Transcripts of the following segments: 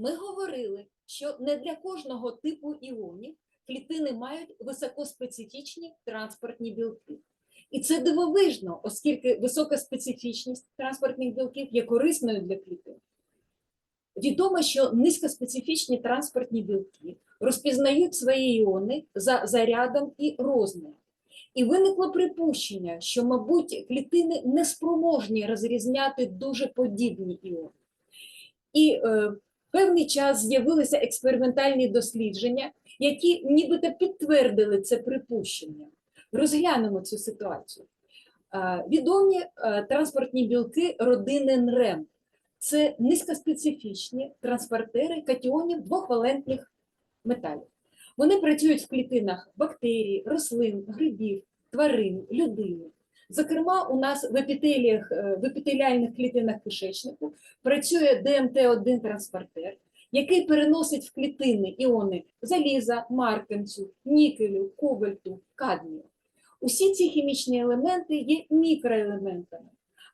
Ми говорили, що не для кожного типу іонів клітини мають високоспецифічні транспортні білки. І це дивовижно, оскільки висока специфічність транспортних білків є корисною для клітин. Відомо, що низькоспецифічні транспортні білки розпізнають свої іони за зарядом і розміром. І виникло припущення, що, мабуть, клітини не спроможні розрізняти дуже подібні іони. І е, певний час з'явилися експериментальні дослідження, які нібито підтвердили це припущення. Розглянемо цю ситуацію. Відомі е, транспортні білки родини НРЕМ. Це низькоспецифічні транспортери катіонів двохвалентних металів. Вони працюють в клітинах бактерій, рослин, грибів, тварин, людини. Зокрема, у нас в епітеліях, е, в епітеліальних клітинах кишечнику працює ДМТ-1 транспортер, який переносить в клітини іони заліза, марканцю, нікелю, кобальту, кадмію. Усі ці хімічні елементи є мікроелементами,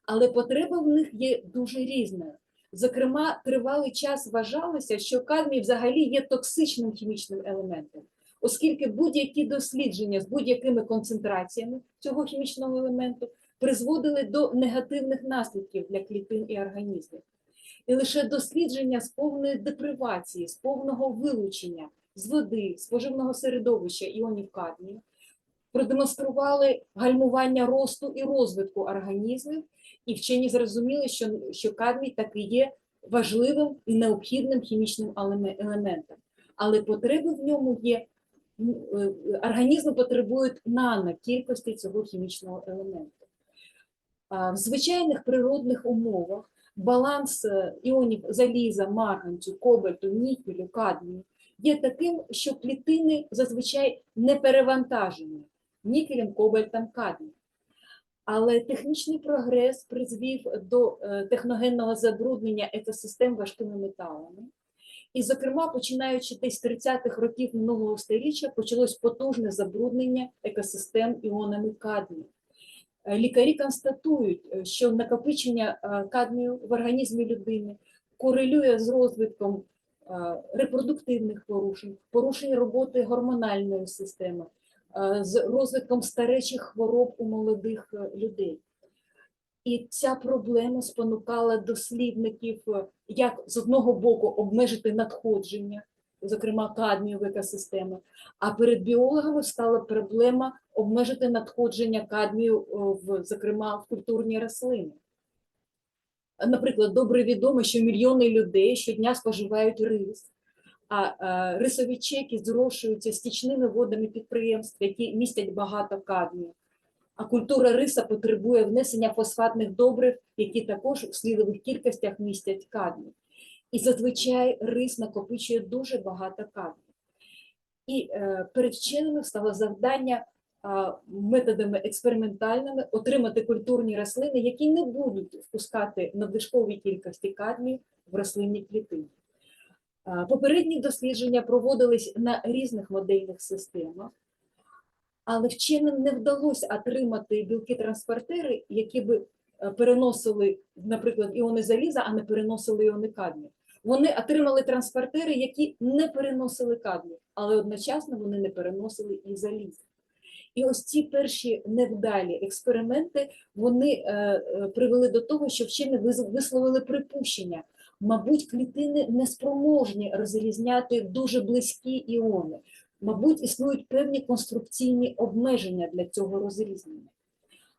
але потреба в них є дуже різною. Зокрема, тривалий час вважалося, що кадмій взагалі є токсичним хімічним елементом, оскільки будь-які дослідження з будь-якими концентраціями цього хімічного елементу призводили до негативних наслідків для клітин і організмів. І лише дослідження з повної депривації, з повного вилучення з води, з поживного середовища іонів кадмію продемонстрували гальмування росту і розвитку організмів, і вчені зрозуміли, що, що кадмій таки є важливим і необхідним хімічним елементом. Але потреби в ньому є, організми потребують нано кількості цього хімічного елементу. В звичайних природних умовах баланс е, іонів заліза, марганцю, кобальту, нікелю, кадмію є таким, що клітини зазвичай не перевантажені нікелем, кобальтом, кадмієм. Але технічний прогрес призвів до е, техногенного забруднення екосистем важкими металами. І, зокрема, починаючи десь з 30-х років минулого століття, почалось потужне забруднення екосистем іонами кадмію. Е, Лікарі констатують, е, що накопичення е, кадмію в організмі людини корелює з розвитком репродуктивних порушень, порушень роботи гормональної системи, з розвитком старечих хвороб у молодих людей. І ця проблема спонукала дослідників, е, як з одного боку обмежити надходження, зокрема кадмію в екосистеми, а перед біологами стала проблема обмежити надходження кадмію, е, в, зокрема, в культурні рослини. Наприклад, добре відомо, що мільйони людей щодня споживають рис, а е, рисові чеки зрошуються стічними водами підприємств, які містять багато кадмію. А культура риса потребує внесення фосфатних добрив, які також в слідових кількостях містять кадмій. І зазвичай рис накопичує дуже багато кадмію. І е, перед вченими стало завдання а, методами експериментальними отримати культурні рослини, які не будуть впускати надлишкові кількості кадмію в рослинні клітини. А, Попередні дослідження проводились на різних модельних системах, але вченим не вдалося отримати білки-транспортери, які би е, переносили, наприклад, іони заліза, а не переносили іони кадмію. Вони отримали транспортери, які не переносили кадмію, але одночасно вони не переносили і залізо. І ось ці перші невдалі експерименти вони е, е, привели до того, що вчені висловили припущення. Мабуть, клітини не спроможні розрізняти дуже близькі іони. Мабуть, існують певні конструкційні обмеження для цього розрізнення.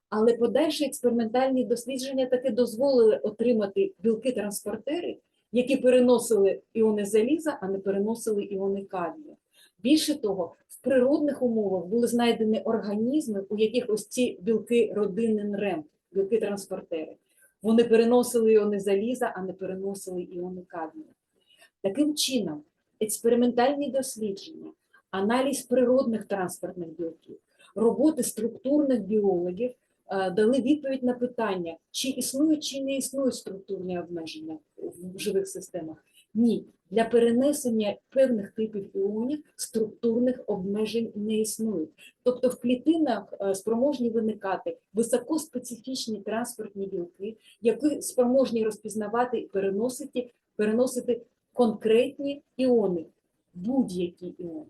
Але подальші експериментальні дослідження таки дозволили отримати білки-транспортери, які переносили іони заліза, а не переносили іони кадмію. Більше того, в природних умовах були знайдені організми, у яких ось ці білки родини НРЕМ, білки-транспортери. Вони переносили іони заліза, а не переносили іони кадмію. Таким чином, експериментальні дослідження, аналіз природних транспортних білків, роботи структурних біологів е, дали відповідь на питання, чи існують чи не існують структурні обмеження в живих системах. Ні, для перенесення певних типів іонів структурних обмежень не існують. Тобто в клітинах е, спроможні виникати високоспецифічні транспортні білки, які спроможні розпізнавати і переносити, переносити конкретні іони, будь-які іони.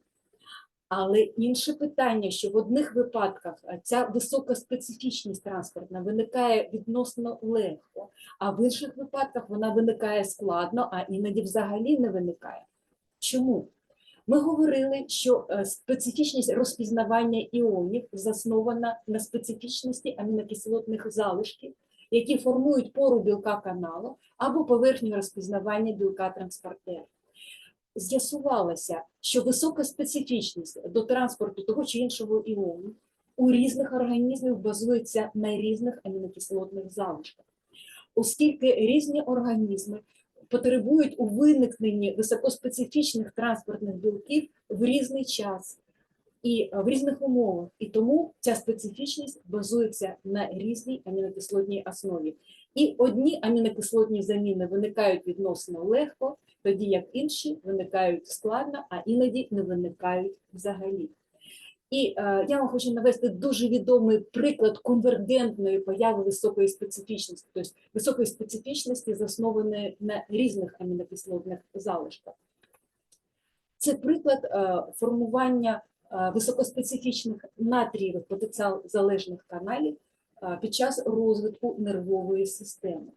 Але інше питання, що в одних випадках ця висока специфічність транспортна виникає відносно легко, а в інших випадках вона виникає складно, а іноді взагалі не виникає. Чому? Ми говорили, що е, специфічність розпізнавання іонів заснована на специфічності амінокислотних залишків, які формують пору білка каналу або поверхню розпізнавання білка транспортера. З'ясувалося, що висока специфічність до транспорту того чи іншого іону у різних організмів базується на різних амінокислотних залишках, оскільки різні організми потребують у виникненні високоспецифічних транспортних білків в різний час і в різних умовах. І тому ця специфічність базується на різній амінокислотній основі. І одні амінокислотні заміни виникають відносно легко, тоді як інші виникають складно, а іноді не виникають взагалі. І е, я вам хочу навести дуже відомий приклад конвергентної появи високої специфічності, тобто високої специфічності, заснованої на різних амінокислотних залишках. Це приклад е, формування е, високоспецифічних натрієвих потенціал залежних каналів е, під час розвитку нервової системи.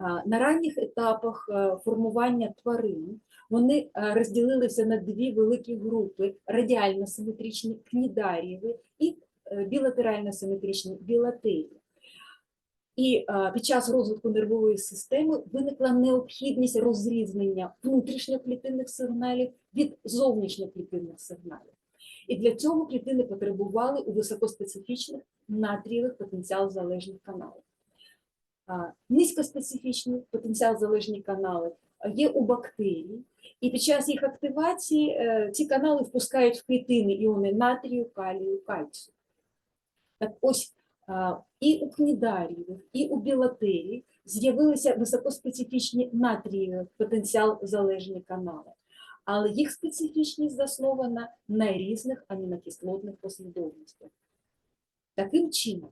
На ранніх етапах е, формування тварин вони е, розділилися на дві великі групи: радіально-симетричні кнідарієві і е, білатерально-симетричні білатерії. І під час розвитку нервової системи виникла необхідність розрізнення внутрішньоклітинних сигналів від зовнішньоклітинних сигналів. І для цього клітини потребували у високоспецифічних натрієвих потенціал залежних каналів. Низькоспецифічні потенціал залежні канали є у бактерій, і під час їх активації е, ці канали впускають в клітини іони натрію, калію, кальцію. Так ось і у кнідаріїв, і у білатерії з'явилися високоспецифічні натрієві потенціал залежні канали, але їх специфічність заснована на різних амінокислотних послідовностях. Таким чином,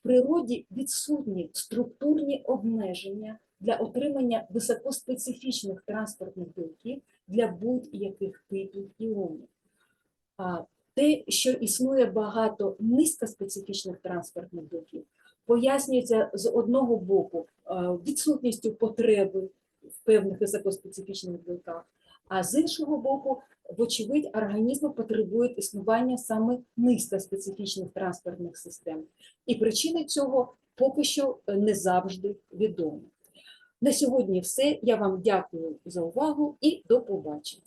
в природі відсутні структурні обмеження для отримання високоспецифічних транспортних білків для будь-яких типів іонів. Те, що існує багато низькоспецифічних транспортних білків, пояснюється з одного боку е, відсутністю потреби в певних високоспецифічних білках, а з іншого боку, вочевидь, організм потребує існування саме низка специфічних транспортних систем. І причини цього поки що е, не завжди відомі. На сьогодні все. Я вам дякую за увагу і до побачення.